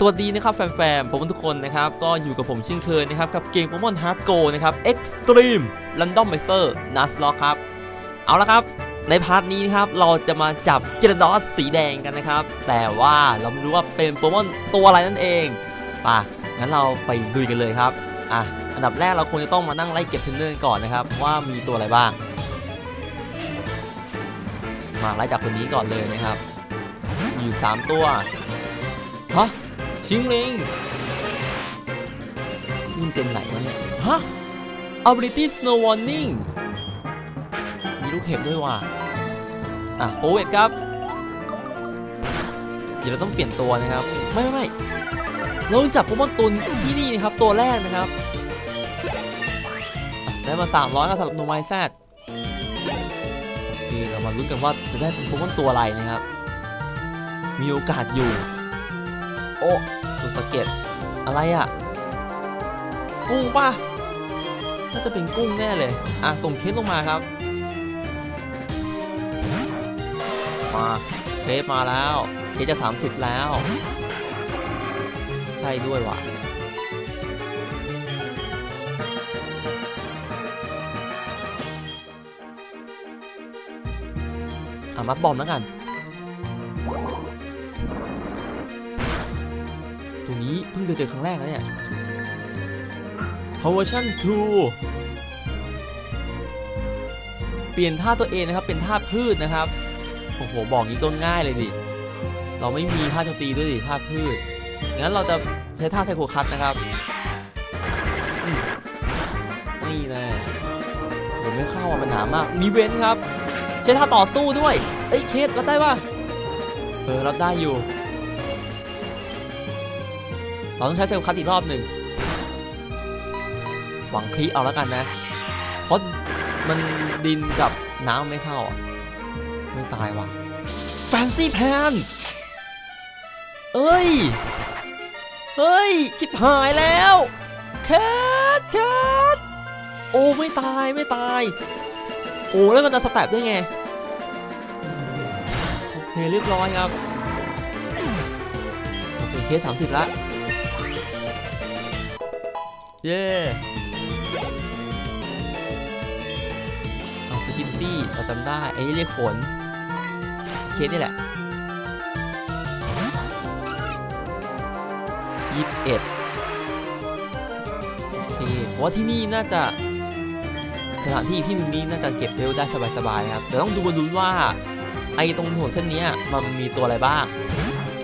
สวัสดีนะครับแฟนๆผมทุกคนนะครับก็อยู่กับผมเช่นเคยนะครับกับเกม Pokemon Hard Go นะครับ Extreme Randomizer Nuzlocke ครับ เอาละครับ ในพาร์ทนี้นะครับเราจะมาจับเจรดอสสีแดงกันนะครับ แต่ว่าเราไม่รู้ว่าเป็นโปเกมอนตัวอะไรนั่นเองป่ะงั้นเราไปดูกันเลยครับอะอันดับแรกเราควรจะต้องมานั่งไล่เก็บเทรนเนอร์ก่อนนะครับ ว่ามีตัวอะไรบ้าง มาไล่จากคนนี้ก่อนเลยนะครับ อยู่ 3 ตัวฮะ ชิงลิงนี่มันเป็นไหนวะเนี่ย ฮะ ability snow warning มีลูกเห็บด้วยว่ะ อะโอเวตครับ เดี๋ยวเราต้องเปลี่ยนตัวนะครับ ไม่ไม่ไม่เราจับโปเกมอนตัวนี้ที่นี่นะครับ ตัวแรกนะครับ ได้มา 300ครับสำหรับโนไมแซดโอเคเรามาลุ้นกันว่าจะได้เป็นโปเกมอนตัวอะไรนะครับ มีโอกาสอยู่ โอ้ ตัวสะเก็ดอะไรอะ กุ้งป่ะ น่าจะเป็นกุ้งแน่เลย อะส่งเคสลงมาครับ มาเคสมาแล้ว เคสจะ 30 แล้ว ใช่ด้วยว่ะอะมัดบอมแล้วกัน ตัวนี้เพิ่งเคยเจอครั้งแรกนะเนี่ย Conversion to เปลี่ยนท่าตัวเองนะครับ เป็นท่าพืชนะครับ โอ้โห บอกงี้ก็ง่ายเลยดิ เราไม่มีท่าโจมตีด้วยดิ ท่าพืช งั้นเราจะใช้ท่าไซโคคัตนะครับ นี่แน่ผมไม่เข้าอะมันหนามาก มีเว้นครับ ใช้ท่าต่อสู้ด้วย เอ้ย เคสรับได้ปะเออ รับได้อยู่ เราต้องใช้เซลล์คัตอีกรอบหนึ่งหวังคลิเอาแล้วกันนะ เพราะมันดินกับน้ำไม่เข้าอะ ไม่ตายว่ะแฟนซี่แพนเอ้ย เฮ้ย ชิบหายแล้วแคทแคทโอ้ไม่ตายไม่ตาย โอ้แล้วมันจะสแตปได้ไง โอเคเรียบร้อยครับโอเคเคสสามสิบละ เย้เอาสกินตี้เราจำได้ไอ้นี่เรียกฝน เคสนี่แหละยี่สิบเอ็ดโอเคเพราะว่าที่นี่น่าจะสถานที่ที่นี้น่าจะเก็บเร็วได้สบายๆนะครับแต่ต้องดูบนลุ้นว่าไอ้ตรงถนนเส้นนี้มันมีตัวอะไรบ้าง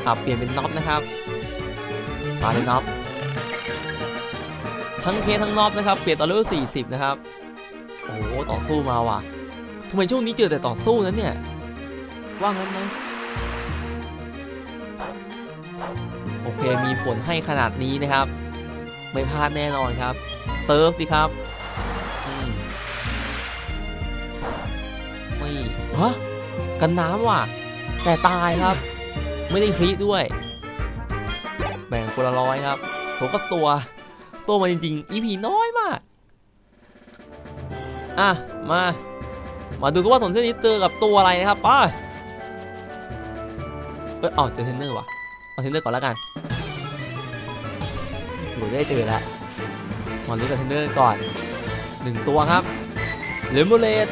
อะเปลี่ยนเป็นน็อปนะครับมาเลยน็อป ทั้งเคสทั้งนอบนะครับเปลี่ยนตอนเลเวล40 นะครับ โอ้โหต่อสู้มาว่ะทำไมช่วงนี้เจอแต่ต่อสู้นั้นเนี่ย ว่างั้นไหมโอเคมีฝนให้ขนาดนี้นะครับ ไม่พลาดแน่นอนครับ เซิร์ฟสิครับอืมไม่ฮะกันน้ำว่ะ แต่ตายครับ ไม่ได้คลิด้วย แบ่งคนละร้อยครับผมก็ตัว ตัวมันจริงๆ EP น้อยมาก อะ มา มาดูกันว่าถนนเส้นนี้เจอกับตัวอะไรนะครับป้าเอยเอาเจอเทรนเนอร์ว่ะ เอาเทรนเนอร์ก่อนแล้วกันโหได้เจอแล้วมาลุ้นกับเทรนเนอร์ก่อนหนึ่งตัวครับเลมโบเลต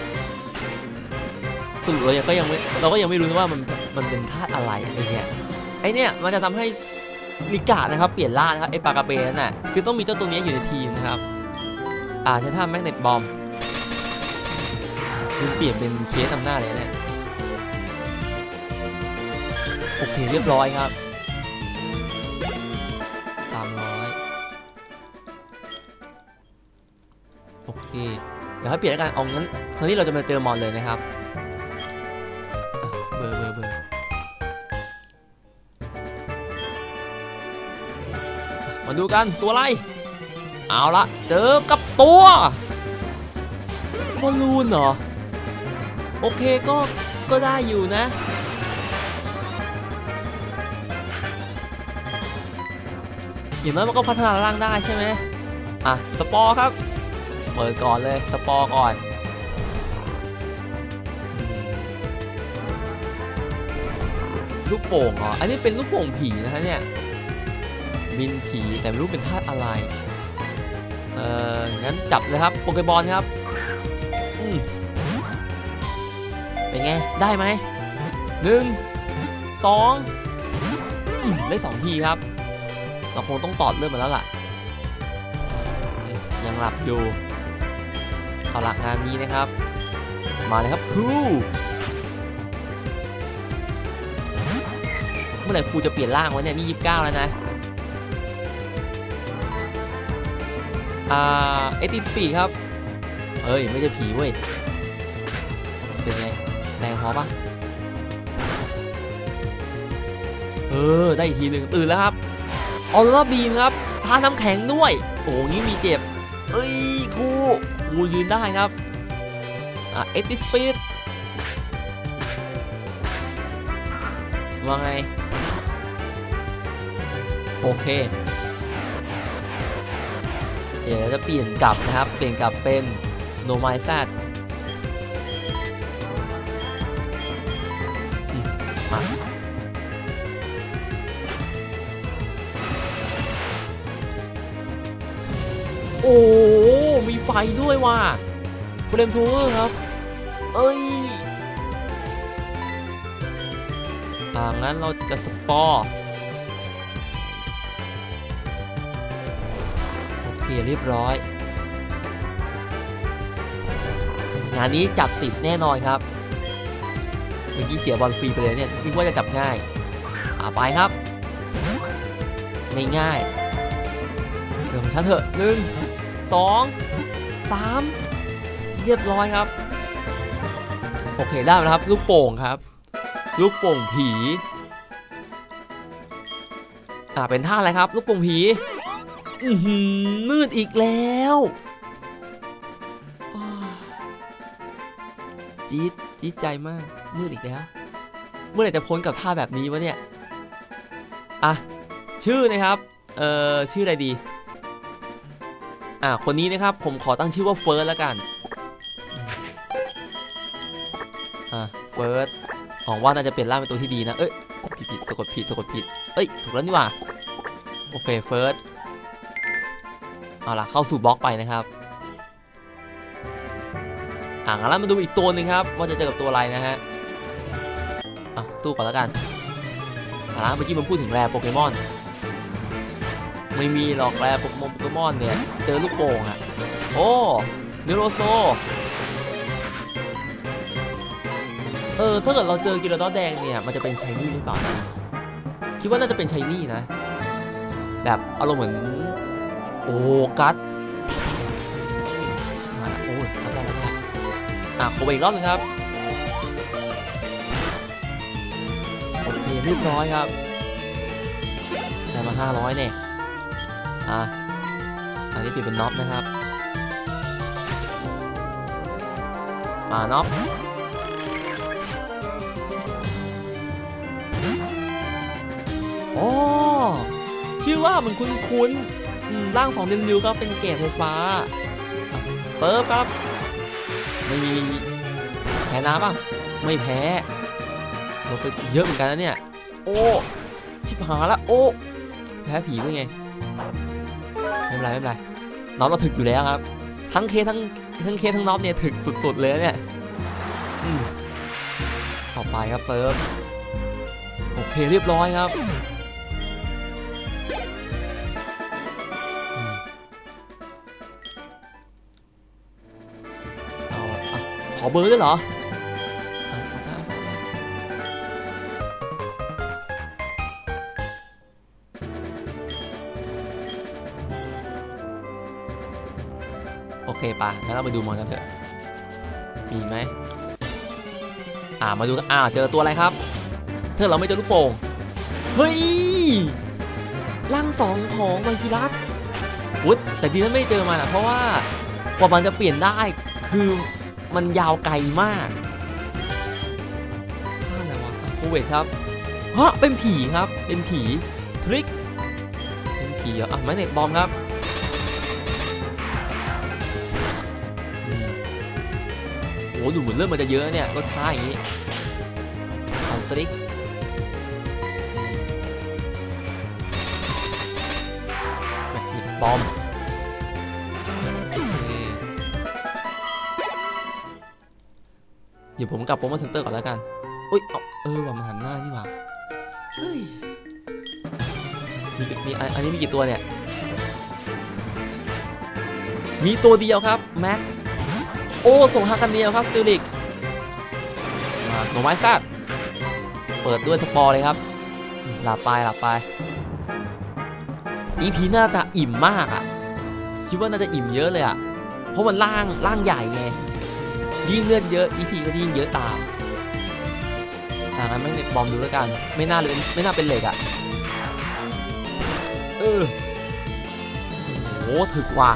สรุปเราก็ยังไม่เราก็ยังไม่รู้นะว่ามันมันเป็นธาตุอะไรไอเนี่ยไอเนี่ยมันจะทำให้ ลิกานะครับเปลี่ยนล่านะครับไอปากาเบนนน่ะคือต้องมีเจ้าตัวนี้อยู่ในทีมนะครับอ่าใช้ท่าแมกเนตบอมคือเปลี่ยนเป็นเคสนำหน้าเลยนะเนี่ยโอเคเรียบร้อยครับสามร้อยโอเคเดี๋ยวให้เปลี่ยนแล้วกันเอางั้นคราวนี้เราจะมาเจอมอนเลยนะครับ มาดูกันตัวอะไรเอาละเจอกับตัวบอลลูนเหรอ โอเคก็ก็ได้อยู่นะ อย่างน้อยมันก็พัฒนาร่างได้ใช่ไหมอะ สปอร์ครับ เปิดก่อนเลย สปอร์ก่อน ลูกโป่งเหรอ อันนี้เป็นลูกโป่งผีนะฮะเนี่ย บินผีแต่ไม่รู้เป็นธาตุอะไร เอ่อ งั้นจับเลยครับโปเกบอลครับ อืมเป็นไง ได้ไหมหนึ่งสองได้สองทีครับ เราคงต้องตอดเลือดมาแล้วล่ะ ยังหลับอยู่เอาหลักงานนี้นะครับ มาเลยครับครูเมื่อไหร่ครูจะเปลี่ยนร่างวะเนี่ยนี่ยี่สิบเก้าแล้วนะ อ่าเอติสปีดครับ เอ้ย ไม่ใช่ผีเว้ย เป็นไงแรงพอปะเออ ได้อีกทีหนึ่งตื่นแล้วครับออโรราบีมครับทาน้ำแข็งด้วย โอ้งี้มีเจ็บ เอ้ยครูครูยืนได้ครับ อะเอติสปีดว่าไง โอเคเดี๋ยวเราจะเปลี่ยนกลับนะครับ เปลี่ยนกลับเป็นโนไมซ d มาโอ้ มีไฟด้วยว่ะเฟรมทูเวอร์ครับ เอ้ยอ่างั้นเราจะสปอร์ โอเคเรียบร้อย งานนี้จับติดแน่นอนครับ เมื่อกี้เสียบอลฟรีไปเลยเนี่ยนึกว่าจะจับง่ายอ่าไปครับ ง่ายๆเดี๋ยวของฉันเถอะหนึ่งสองสามเรียบร้อยครับ โอเคได้แล้วครับ ลูกโป่งครับ ลูกโป่งผี อ่าเป็นท่าอะไรครับ ลูกโป่งผี มืดอีกแล้วจี๊ดจี๊ดใจมาก มืดอีกแล้ว เมื่อไหร่จะพ้นกับท่าแบบนี้วะเนี่ย อะ ชื่อนะครับ เอ่อ ชื่ออะไรดี อะ คนนี้นะครับ ผมขอตั้งชื่อว่าเฟิร์สแล้วกัน อะ เฟิร์สหวังว่าน่าจะเปลี่ยนร่างเป็นตัวที่ดีนะ เอ้ย ผิดผิดสะกดผิดสะกดผิด เอ้ย ถูกแล้วนี่หว่า โอเค เฟิร์ส เอาล่ะเข้าสู่บล็อกไปนะครับอะงั้นเรามาดูอีกตัวหนึ่งครับ ว่าจะเจอกับตัวอะไรนะฮะอะสู้ก่อนแล้วกันอาล่ะเมื่อกี้มันพูดถึงแรโปเกมอนไม่มีหรอกแรโปเกมอนเนี่ยเจอลูกโป่งอะโอ้เนโรโซเออถ้าเกิดเราเจอกิโลดอแดงเนี่ยมันจะเป็นชายนี่หรือเปล่าคิดว่าน่าจะเป็นชายนี่นะ แบบอารมณ์เหมือน อ้กัสมาละโอ้ยกัสได้แล้วได้อะโคไปอีกรอบหนึงครับโอเคเรียบร้อยครับได้มา 500เนี่ยอะอันนี้เปลี่ยนเป็นน็อปนะครับมาน็อปโอ้ชื่อว่ามันคุ้นๆ ร่างสองเดนริวก็เป็นเกมไฟฟ้าเซิร์ฟครับ ไม่มีแพ้น้ำป่ะ ไม่แพ้เราไปเยอะเหมือนกันนะเนี่ย โอ้ ชิบหายละ โอ้ แพ้ผีด้วยไง ไม่เป็นไรไม่เป็นไรน็อปเราถึกอยู่แล้วครับ ทั้งเคทั้งทั้งเคทั้งน็อปเนี่ยถึกสุด ๆ เลยเนี่ยต่อไปครับเซิร์ฟ โอเคเรียบร้อยครับ อะขอเบอร์ด้วยเหรอโอเคปะงั้นเราไปดูมอนกันเถอะ มีไหม อ่า มาดูกันอ่า เจอตัวอะไรครับ เธอเราไม่เจอลูกโป่ง เฮ้ยร่างสองของมังคีรัสวุฒแต่ดีนั้นไม่เจอมันอะ เพราะว่ากว่ามันจะเปลี่ยนได้ คือ มันยาวไกลมากท่าอะไรวะอะโคเวตครับฮะเป็นผีครับ เป็นผีทริก เป็นผีเหรออะแมกเนตบอมครับอืมโอ้ดูเหมือนเรื่องมันจะเยอะเนี่ย ก็ช้าอย่างนี้คอนสตริกบอม เดี๋ยวผมกลับโปรโมทเซ็นเตอร์ก่อนแล้วกันอุ้ยเออว่ามันหันหน้านี่หว่าเฮ้ยมีมีอันนี้มีกี่ตัวเนี่ย มีตัวเดียวครับแม็กโอ้ส่งฮากันเดียวครับสติลิกมาหน่อไม้ซัดเปิดด้วยสปอร์เลยครับ หลับไปหลับไป EP น่าจะอิ่มมากอะ่ะ คิดว่าน่าจะอิ่มเยอะเลยอะ่ะ เพราะมันล่างล่างใหญ่ไง ยิ่งเลือดเยอะ EP ก็ยิ่งเยอะตามอ่างั้นไม่บอมดูแล้วกัน ไม่น่าเลยไม่น่าเป็นเหล็กอะ่ะ เออโอ้โหถึกว่ะ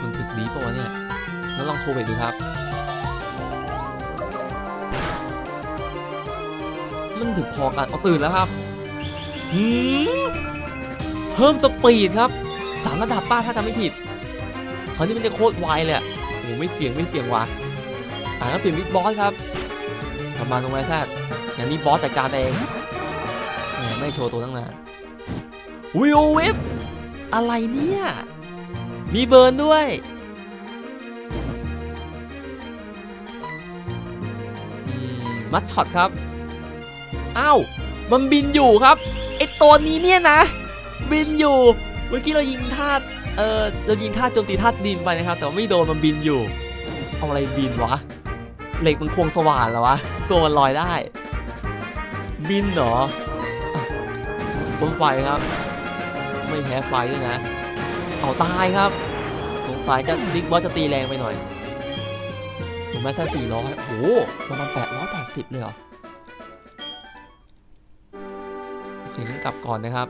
มันถึกดีปะวะเนี่ย แล้วลองโทรไปดูครับ มันถึกพอกัน เอาตื่นแล้วครับหืมเพิ่มสปีดครับสามระดับป้าถ้าจำไม่ผิดคราวนี้มันจะโคตรไวเลยอะ โอ้ไม่เสี่ยงไม่เสี่ยงว่ะอ่าก็เปลี่ยนวิกบอสครับกลับมาตรงไว้แท้อย่างนี้บอสจัดการเองแหมไม่โชว์ตัวตั้งนานวิวเวฟอะไรเนี่ย มีเบิร์นด้วย มัดช็อตครับอ้าวมันบินอยู่ครับไอตัวนี้เนี่ยนะ บินอยู่ เมื่อกี้เรายิงท่าตุ เออเรายิงท่าโจมตีท่าดินไปนะครับ แต่ว่าไม่โดนมันบินอยู่เอาอะไรบินวะ เหล็กมันควงสว่านเหรอวะ ตัวมันลอยได้ บินเหรอบนไฟครับ ไม่แพ้ไฟด้วยนะ เอาตายครับ สงสัยจะดิกบอสจะตีแรงไปหน่อยผมแม้แค่สี่ร้อยโอ้ประมาณแปดร้อยแปดสิบเลยเหรอโอเคงั้นกลับก่อนนะครับ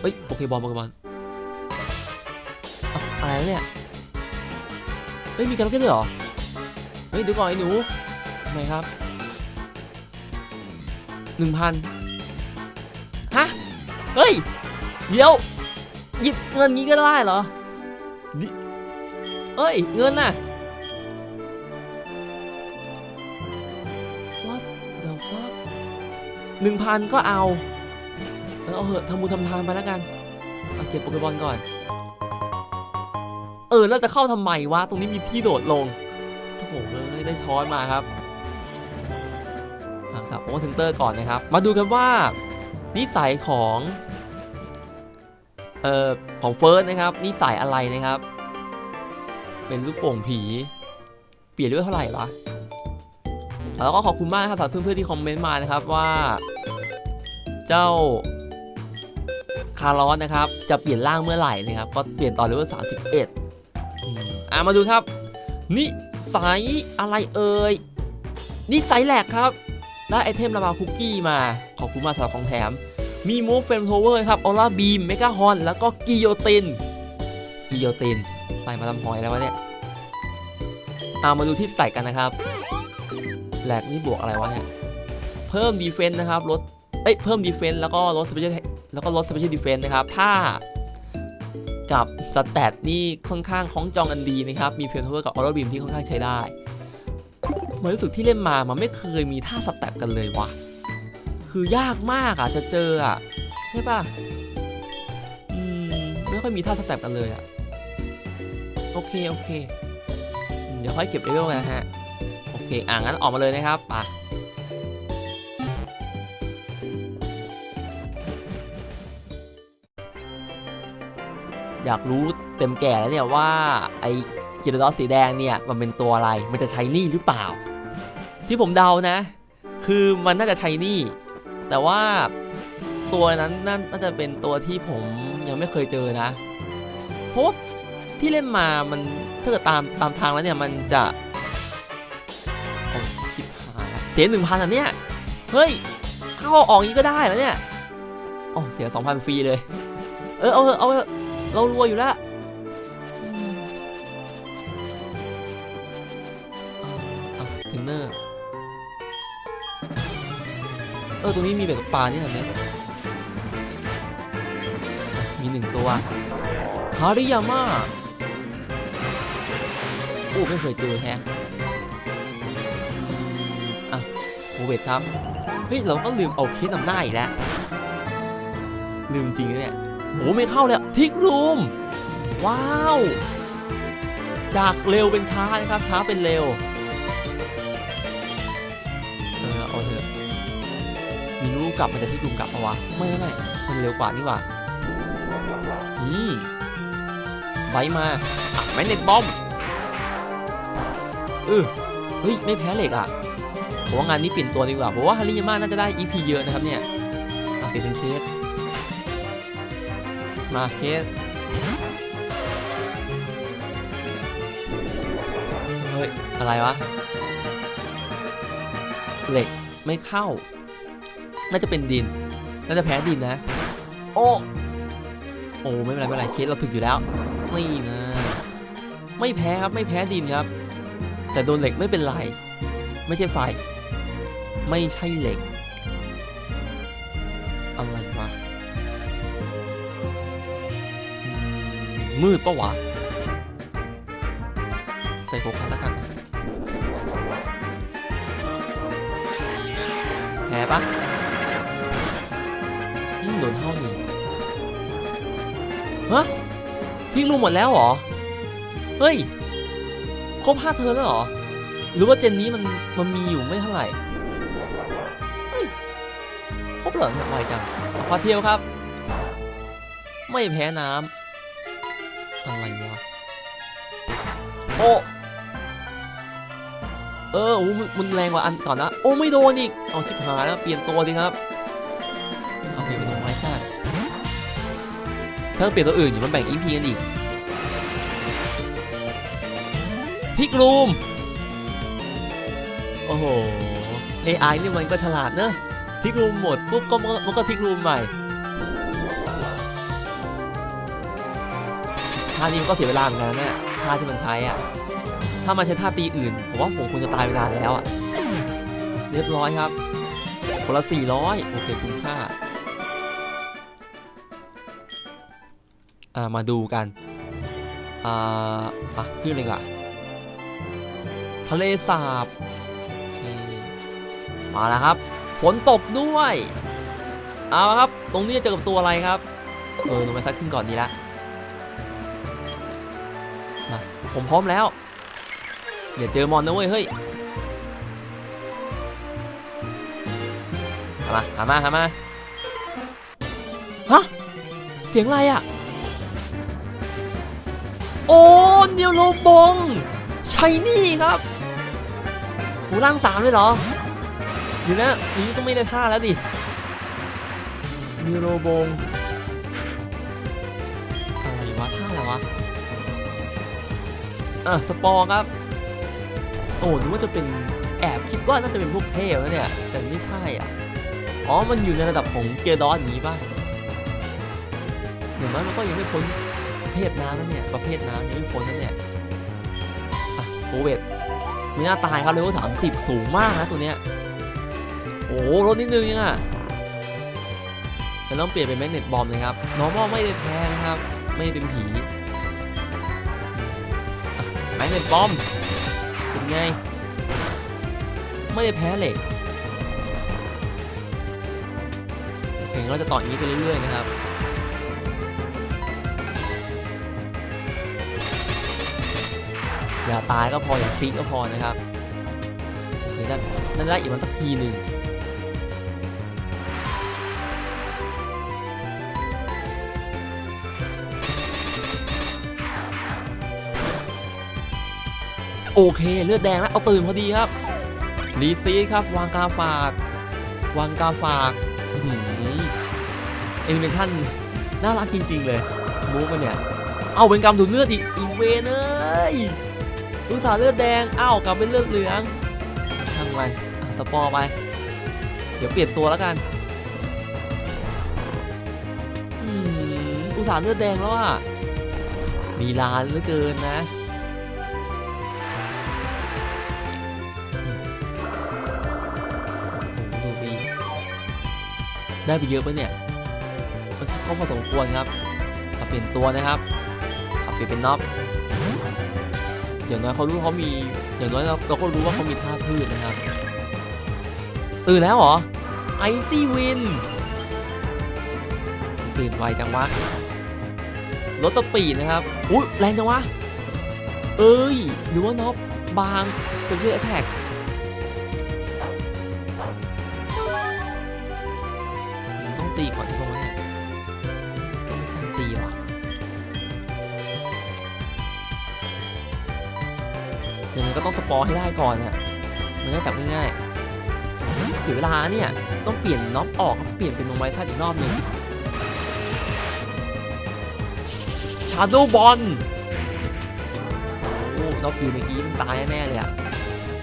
เฮ้ยโอเคบอลบอลบอลอะอะไรเนี่ย เฮ้ยมีการเล่นด้วยเหรอ เฮ้ยเดี๋ยวก่อนไอ้หนูทำไมครับหนึ่งพันฮะ เฮ้ย เดี๋ยวหยิบเงินงี้ก็ได้เหรอเอ้ย เงินน่ะ what the fuck หนึ่งพันก็เอา แล้วเอาเหอะทำบุญทำทานไปแล้วกันเอาเก็บโปเกมอนก่อน เออแล้วจะเข้าทำไมวะตรงนี้มีที่โดดลงโอ้โหเลยได้ช้อนมาครับกลับโปเกมอเซนเตอร์ก่อนนะครับ มาดูกันว่านิสัยของเอ่อของเฟิร์สนะครับ นิสัยอะไรนะครับ เป็นลูกโป่งผี เปลี่ยนด้วยเท่าไหร่วะแล้วก็ขอบคุณมากนะครับสำหรับเพื่อนๆที่คอมเมนต์มานะครับว่า เจ้า คาร์ลอสนะครับจะเปลี่ยนร่างเมื่อไหร่นะครับก็เปลี่ยนตอนเลเวล31อืมอะมาดูครับ นิสัยอะไรเอ่ยนิสัยแหลกครับ ได้ไอเทมระบาคุกกี้มา ขอบคุณมากสำหรับของแถม มีมูฟเฟมโทเวอร์ครับออร่าบีมเมกาฮอนแล้วก็กิโยตินกิโยตินใส่มาทำหอยแล้ววะเนี่ยเอามาดูที่ใส่กันนะครับแหลกนี่บวกอะไรวะเนี่ยเพิ่มดีเฟนต์นะครับลดเอ้ยเพิ่มดีเฟนต์แล้วก็ลดสเปเชียล แล้วก็ลดสเปเชียลดีเฟนต์นะครับ ถ้ากับสแตทนี่ค่อนข้างคล้องจองกันดีนะครับ มีเฟนโทเวอร์กับออร์บีมที่ค่อนข้างใช้ได้มันรู้สึกที่เล่นมามันไม่เคยมีท่าสแตทกันเลยวะคือยากมากอะจะเจออะใช่ป่ะอืมไม่ค่อยมีท่าสแตทกันเลยอะโอเคโอเคอืมเดี๋ยวค่อยเก็บเลเวลกันนะฮะโอเคอ่างั้นออกมาเลยนะครับไป อยากรู้เต็มแก่แล้วเนี่ยว่าไอจิรดอสสีแดงเนี่ยมันเป็นตัวอะไร มันจะใช้นี่หรือเปล่า ที่ผมเดานะ คือมันน่าจะใช้นี่ แต่ว่าตัวนั้นน่าจะเป็นตัวที่ผมยังไม่เคยเจอนะ เพราะว่าที่เล่นมามันถ้าเกิดตามตามทางแล้วเนี่ยมันจะชิบหายละเสียหนึ่งพันอะเนี่ย เฮ้ย เข้าออกนี้ก็ได้แล้วเนี่ยโอ้เสียสองพันฟรีเลย เออเอาเอะเอา เรารวยอยู่แล้วอืมเอาเอเทนเนอร์เออ ตรงนี้มีแบบปลานี่นะเนี่ยมีหนึ่งตัวฮาริยาม่าโอ้ไม่เคยเจอแฮะอะโอเวทครับ เฮ้ย เราก็ลืมเอาเคสนำหน้าอีกแล้ว ลืมจริงนะเนี่ย โอ้ไม่เข้าเลยทิกรูม ว้าว จากเร็วเป็นช้านะครับ ช้าเป็นเร็ว เออเอาเถอะมีลูกกลับมันจะที่กลุ่มกลับปะวะไม่ไม่ไม่มันเร็วกว่านี่ว่าอืมไว้มาอะแมกเนตบอมเออเฮ้ย ไม่แพ้เหล็กอะผมว่างานนี้เปลี่ยนตัวดีกว่าผมว่าฮาริยาม่าน่าจะได้ EP เยอะนะครับเนี่ยอะเปลี่ยนเป็นเคส มาเคสเฮ้ย อะไรวะ เหล็กไม่เข้า น่าจะเป็นดิน น่าจะแพ้ดินนะ โอ้โอ้ไม่เป็นไรไม่เป็นไรเคสเราถึกอยู่แล้ว นี่นะ ไม่แพ้ครับไม่แพ้ดินครับ แต่โดนเหล็กไม่เป็นไร ไม่ใช่ไฟ ไม่ใช่เหล็ก อะไรวะ มืดปะวะ ใส่โคคัสแล้วกันนะแพ้ปะยิ่งโดนเท่านึ่งฮะพี่รู้หมดแล้วเหรอ เฮ้ย ครบห้าเธอแล้วเหรอ หรือว่าเจนนี้มันมันมีอยู่ไม่เท่าไหร่เฮ้ยครบเหรอเนี่ยไวจังพาเที่ยวครับ ไม่แพ้น้ำ อะไรวะ โอ้ เออโอ้มันมันแรงกว่าอันก่อนนะ โอ้ ไม่โดนอีก เอาชิบหายแล้ว เปลี่ยนตัวดีครับ เอาเปลี่ยนเป็นไม้สั้นถ้าเปลี่ยนตัวอื่นอยู่มันแบ่งอีพีกันอีกพิกรูม โอ้โห AI นี่มันก็ฉลาดเนอะพิกรูมหมดปุ๊บก็มันก็มันก็พิกรูมใหม่ ท่านี้มันก็เสียเวลาเหมือนกันนะเนี่ยท่าที่มันใช้อะถ้ามันใช้ท่าตีอื่นผมว่าผมคงจะตายไปนานแล้วอะเรียบร้อยครับคนละ400 โอเคคุ้มค่าอ่ามาดูกันอ่าอะขึ้นเลยดีกว่ะทะเลสาบมาแล้วครับ ฝนตกด้วย เอาครับ ตรงนี้จะเจอกับตัวอะไรครับ เออลงไปซัดขึ้นก่อนดีละ ผมพร้อมแล้วเดี๋ยวเจอมอนนะเว้ยเฮ้ยหามาหามาหามาฮะเสียงอะไรอะ โอ้เนียวโลบงชัยนี่ครับหูร่างสามเลยเหรออยู่นะนี้ต้องไม่ได้ท่าแล้วดิเนียวโลบง อะสปอร์ครับ โอ้นึกว่าจะเป็นแอบคิดว่าน่าจะเป็นพวกเทพนะเนี่ย แต่ไม่ใช่อะ อ๋อ มันอยู่ในระดับของเกดอสอย่างนี้ป่ะอย่างน้อยมันก็ยังไม่พ้นเทพน้ำนะเนี่ย ประเภทน้ำยังไม่พ้นนะเนี่ยอะโคเวตไม่น่าตายครับเลเวลสามสิบสูงมากนะตัวเนี้ย โอ้ลดนิดนึงยังอะจะต้องเปลี่ยนเป็นแมกเนตบอมเลยครับ normal ไม่ได้แพ้นะครับ ไม่เป็นผี แมกเนตบอมเป็นไง ไม่ได้แพ้เหล็กเคงั้นเราจะต่ออย่างนี้ไปเรื่อยๆนะครับอย่าตายก็พออย่าฟิกก็พอนะครับโอเคนั่นนั่นได้อีกมันสักทีหนึ่ง โอเค เลือดแดงแล้วเอาตื่นพอดีครับรีซีครับ วางกาฝาก วางกาฝากแอนิเมชั่นน่ารักจริง ๆ เลยมูฟมันเนี่ย เอาเป็นกำดูดเลือดอีกอีเวนเอ้ยอุตส่าห์เลือดแดงอ้าวกลับเป็นเลือดเหลืองทำไงอะสปอร์ไป เดี๋ยวเปลี่ยนตัวแล้วกันอืมอุตส่าห์เลือดแดงแล้วอะมีลานเหลือเกินนะ ได้ไปเยอะปะเนี่ยก็ช่เขาพอสมควรครับเอาเปลี่ยนตัวนะครับเอาเปลี่ยนเป็นน็อปอย่างน้อยเขารู้เขามีอย่างน้อยเราเราก็รู้ว่าเขามีท่าพืชนะครับตื่นแล้วเหรอไอซี่วินเปลี่นไวจังวะลดสปีดนะครับอุ้ยแรงจังวะเอ้ยหรือว่าน็อปบางจะเชื่อแอทแทก ตีก่อนที่ตรงนั้นเนี่ยต้องไม่การตีว่ะยังไงก็ต้องสปอร์ให้ได้ก่อนอะมันก็จับง่ายๆเสียเวลาเนี่ยต้องเปลี่ยนน็อปออกเปลี่ยนเป็นโนไมซันอีกรอบหนึ่งชาร์โดบอลโอ้น็อปอยู่เมื่อกี้มันตายแน่เลยอะ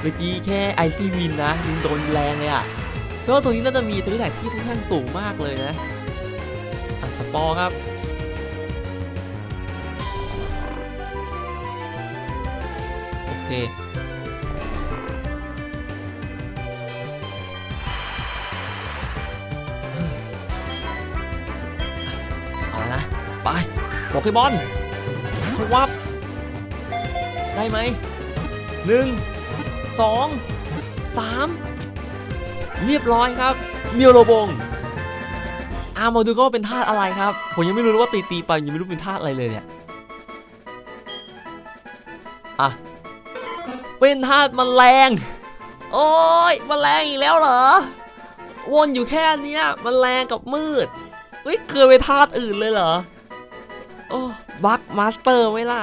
เมื่อกี้แค่ไอซีวินนะยิงโดนแรงเลยอะ เพราะว่าตัวนี้น่าจะมีสวิตแท็กที่ค่อนข้างสูงมากเลยนะอะสปอร์ครับโอเคเอาละนะไปโปเกมอนชวับได้ไหมหนึ่งสองสาม เรียบร้อยครับเนียวโรบงอามาดูก็เป็นธาตุอะไรครับ ผมยังไม่รู้เลยว่าตีตีไปยังไม่รู้เป็นธาตุอะไรเลยเนี่ยอะเป็นธาตุมแมลงโอ้ยมแมลงอีกแล้วเหรอ วนอยู่แค่เนี้ยแมลงกับมืดเฮ้ยเคยไปธาตุอื่นเลยเหรอโอ้บัคมาสเตอร์ไหมล่ะ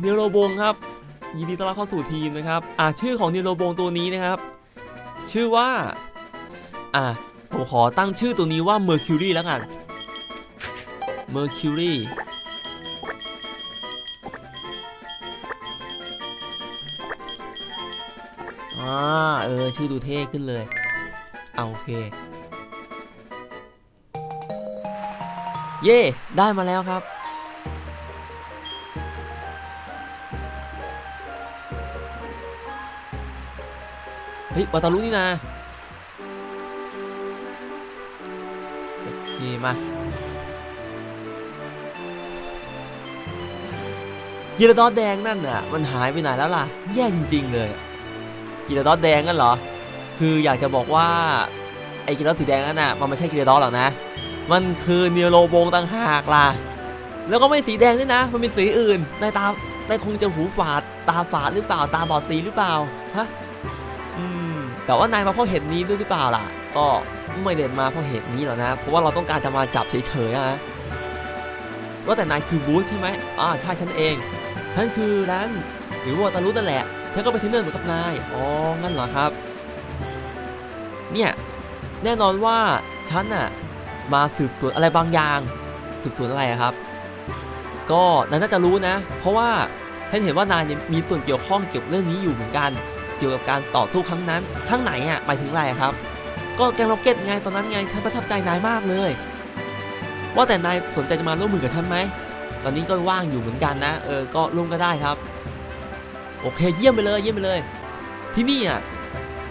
เนโรโบงครับ ยินดีต้อนรับเข้าสู่ทีมนะครับ อ่าชื่อของเนโรโบงตัวนี้นะครับ ชื่อว่า อ่าผมขอตั้งชื่อตัวนี้ว่า Mercury แล้วกัน Mercury อ่าเออ ชื่อดูเท่ขึ้นเลย เอาโอเค เย่ได้มาแล้วครับ เฮ้ยวาตารุนี่นะโอเคมากีราดอสแดงนั่นน่ะมันหายไปไหนแล้วล่ะ แย่จริง ๆ เลยกีราดอสแดงนั่นเหรอ คืออยากจะบอกว่าไอ้กีราดอสสีแดงนั่นน่ะมันไม่ใช่กีราดอสหรอกนะ มันคือเนโรโบงต่างหากล่ะแล้วก็ไม่สีแดงด้วยนะ มันเป็นสีอื่นนายตานายคงจะหูฝาดตาฝาดหรือเปล่าตาบอดสีหรือเปล่าฮะ แต่ว่านายมาเพราะเหตุนี้ด้วยหรือเปล่าล่ะ ก็ไม่เด่นมาเพราะเหตุนี้หรอกนะ เพราะว่าเราต้องการจะมาจับเฉยๆนะว่าแต่นายคือบูธใช่ไหมอ่าใช่ฉันเอง ฉันคือร้านหรือว่าตารุนั่นแหละ ฉันก็ไปเทรนเนอร์เหมือนกับนาย อ๋อ งั้นเหรอครับ เนี่ย แน่นอนว่าฉันน่ะมาสืบสวนอะไรบางอย่าง สืบสวนอะไรครับ ก็นายน่าจะรู้นะ เพราะว่าฉันเห็นว่านายมีส่วนเกี่ยวข้องเกี่ยวกับเรื่องนี้อยู่เหมือนกัน กี่ยวกับการต่อสู้ครั้งนั้นครั้งไหนอะหมายถึงอะไรครับ ก็แกงล็อกเก็ตไงตอนนั้นไงฉันประทับใจนายมากเลย ว่าแต่นายสนใจจะมาร่วมมือกับฉันไหมตอนนี้ก็ว่างอยู่เหมือนกันนะเออก็ร่วมก็ได้ครับ โอเคเยี่ยมไปเลยเยี่ยมไปเลย ที่นี่อะ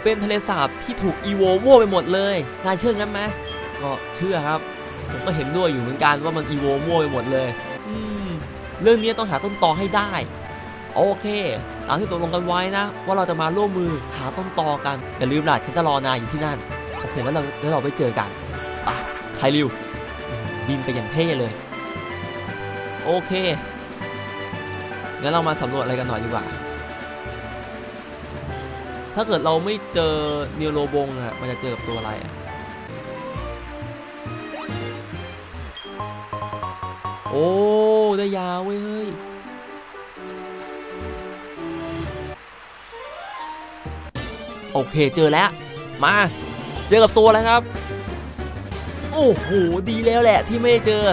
เป็นทะเลสาบที่ถูกอีโวมัวไปหมดเลยนายเชื่องั้นไหมก็เชื่อครับ ผมก็เห็นด้วยอยู่เหมือนกันว่ามันอีโวมัวไปหมดเลย อืมเรื่องนี้ต้องหาต้นตอให้ได้ โอเค ตามที่ตกลงกันไว้นะ ว่าเราจะมาร่วมมือหาต้นตอกัน อย่าลืมล่ะฉันจะรอนายอยู่ที่นั่น โอเค แล้วเราแล้วเราไปเจอกันไปไคริวบินไปอย่างเท่เลย โอเคงั้นเรามาสำรวจอะไรกันหน่อยดีกว่า ถ้าเกิดเราไม่เจอเนโรบงอะมันจะเจอกับตัวอะไรอะโอ้ ได้ยาวเว้ยเฮ้ย โอเคเจอแล้ว มาเจอกับตัวแล้วครับ โอ้โหดีแล้วแหละที่ไม่ได้เจอ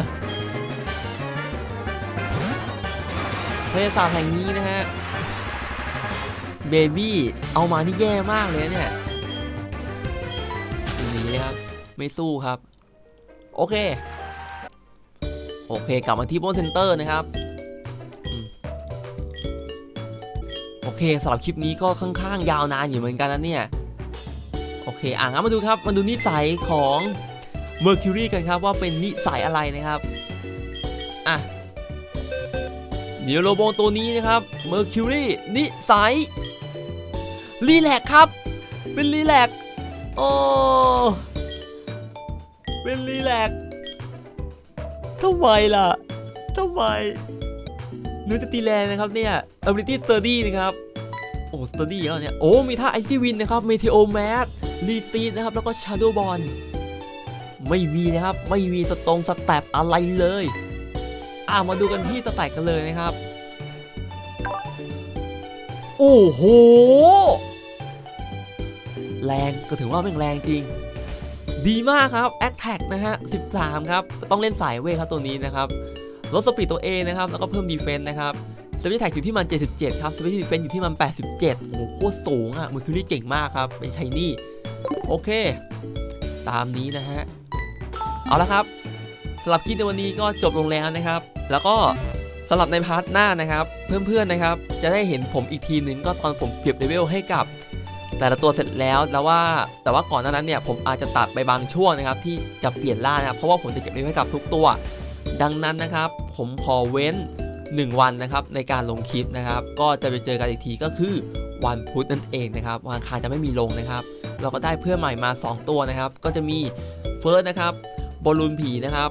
ทะเลสาบแห่งนี้นะฮะ เบบี้เอามานี่แย่มากเลยเนี่ยหนีเลยครับ ไม่สู้ครับ โอเค โอเคกลับมาที่โบนเซ็นเตอร์นะครับ เคสำหรับคลิปนี้ก็ค่อนข้างยาวนานอยู่เหมือนกันนะเนี่ย โอเค อะงั้นมาดูครับ มาดูนิสัยของ Mercury กันครับว่าเป็นนิสัยอะไรนะครับ อะเดี๋ยวโรโบงตัวนี้นะครับ Mercury นิสัยรีแลกครับ เป็นรีแลกโอ้เป็นรีแลกทำไมล่ะทำไมหนูจะตีแรงนะครับเนี่ย ability study นะครับ โอ้ study แล้วเนี่ย โอ้ มีท่า icy wind นะครับ meteor mask reseed นะครับ แล้วก็ shadow ball ไม่มีนะครับ ไม่มีสตรงสแตปอะไรเลย อ่ามาดูกันที่สแตปกันเลยนะครับ โอ้โห แรงก็ถือว่าแม่งแรงจริง ดีมากครับ a t t a c นะฮะ 13 ครับ ต้องเล่นสายเวทครับตัวนี้นะครับ ลดสปีดตัวเองนะครับ แล้วก็เพิ่มดีเฟน s ์นะครับ สปีดแท็กอยู่ที่มัน 77 ครับสปีดดีเฟนอยู่ที่มัน 87 โอ้โหโคตรสูงอะมือคิวรี่เก่งมากครับ เป็นชายนี่ โอเค ตามนี้นะฮะ เอาละครับสำหรับคลิปในวันนี้ก็จบลงแล้วนะครับ แล้วก็สำหรับในพาร์ทหน้านะครับ เพื่อนๆนะครับ จะได้เห็นผมอีกทีหนึ่งก็ตอนผมเก็บเลเวลให้กับ แต่ละตัวเสร็จแล้วแล้วว่าแต่ว่าก่อนหน้านั้นเนี่ยผมอาจจะตัดไปบางช่วงนะครับ ที่จะเปลี่ยนล่านะครับเพราะว่าผมจะเก็บเลเวลให้กับทุกตัว ดังนั้นนะครับ ผมขอเว้น 1 วันนะครับในการลงคลิปนะครับ ก็จะไปเจอกันอีกทีก็คือวันพุธนั่นเองนะครับวันอังคารจะไม่มีลงนะครับ เราก็ได้เพื่อนใหม่มา 2 ตัวนะครับ ก็จะมีเฟิร์สนะครับบอลลูนผีนะครับ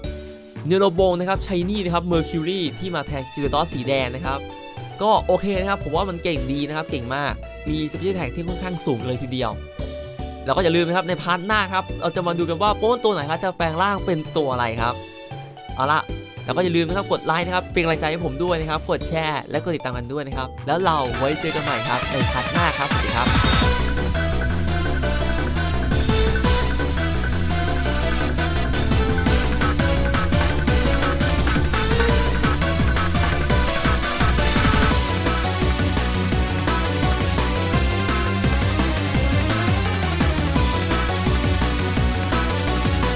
เนโรโบงนะครับชายนี่นะครับเมอร์คิวรีที่มาแทนกิลตอสสีแดงนะครับก็โอเคนะครับ ผมว่ามันเก่งดีนะครับ เก่งมากมีสเปเชียลแท็กที่ค่อนข้างสูงเลยทีเดียว แล้วก็อย่าลืมนะครับในพาร์ทหน้าครับ เราจะมาดูกันว่าโป้ตัวไหนครับจะแปลงร่างเป็นตัวอะไรครับ เอาละ แล้วก็อย่าลืมนะครับกดไลค์นะครับเป็นกำลังใจให้ผมด้วยนะครับ กดแชร์และกดติดตามกันด้วยนะครับ แล้วเราไว้เจอกันใหม่ครับในพาร์ทหน้าครับสวัสดีครับ